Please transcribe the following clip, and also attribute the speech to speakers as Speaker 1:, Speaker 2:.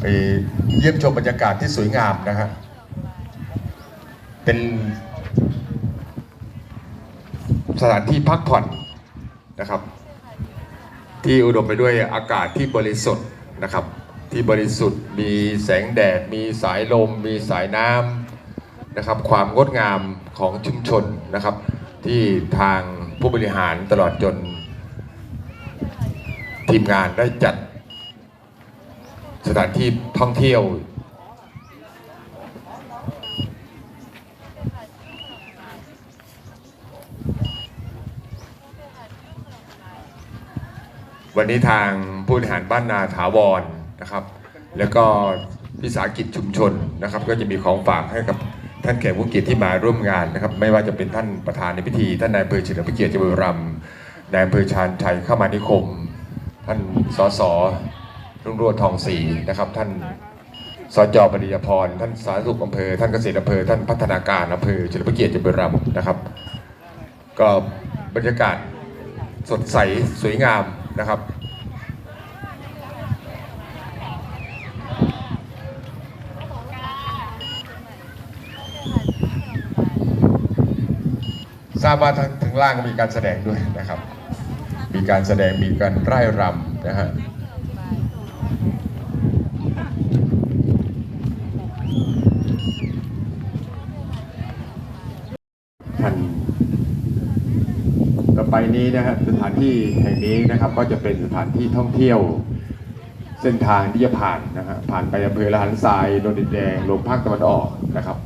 Speaker 1: ไปเยี่ยมชมบรรยากาศที่สวยงามนะฮะ เป็นสถานที่พักผ่อนนะครับ ที่อุดมไปด้วยอากาศที่บริสุทธิ์นะครับ ที่บริสุทธิ์มีแสงแดด มีสายลม มีสายน้ำนะครับ ความงดงามของชุมชนนะครับ ที่ทางผู้บริหารตลอดจน ทีมงานได้จัด สถานที่ท่องเที่ยว วันนี้ทางผู้บริหารบ้านนาถาวรนะครับ แล้วก็วิสาหกิจชุมชนนะครับ ก็จะมีของฝากให้กับท่านแขกผู้เกียรติที่มาร่วมงานนะครับ ไม่ว่าจะเป็นท่านประธานในพิธี ท่านนายอำเภอเฉลิมพระเกียรติจังหวัดบุรีรัมย์นายอำเภอชาญชัยเข้ามานิคม ท่านสส รุ่งโรจน์ทองศรีนะครับ ท่านสจปริยพร ท่านสาธารณสุขอำเภอ ท่านเกษตรอำเภอ ท่านพัฒนาการอำเภอเฉลิมพระเกียรติจังหวัดรีรัมย์นะครับ ก็บรรยากาศสดใสสวยงามนะครับ ทราบว่าทางถึงล่างก็มีการแสดงด้วยนะครับ มีการแสดงมีการไร่รำนะฮะ ท่านต่อ ไปนี้นะฮะสถานที่แห่งนี้นะครับก็จะเป็นสถานที่ท่องเที่ยวเส้นทางที่จะผ่านนะฮะผ่านไปอำเภอละหันทรายโนนดินแดงลงภาคตะวันออกนะครับ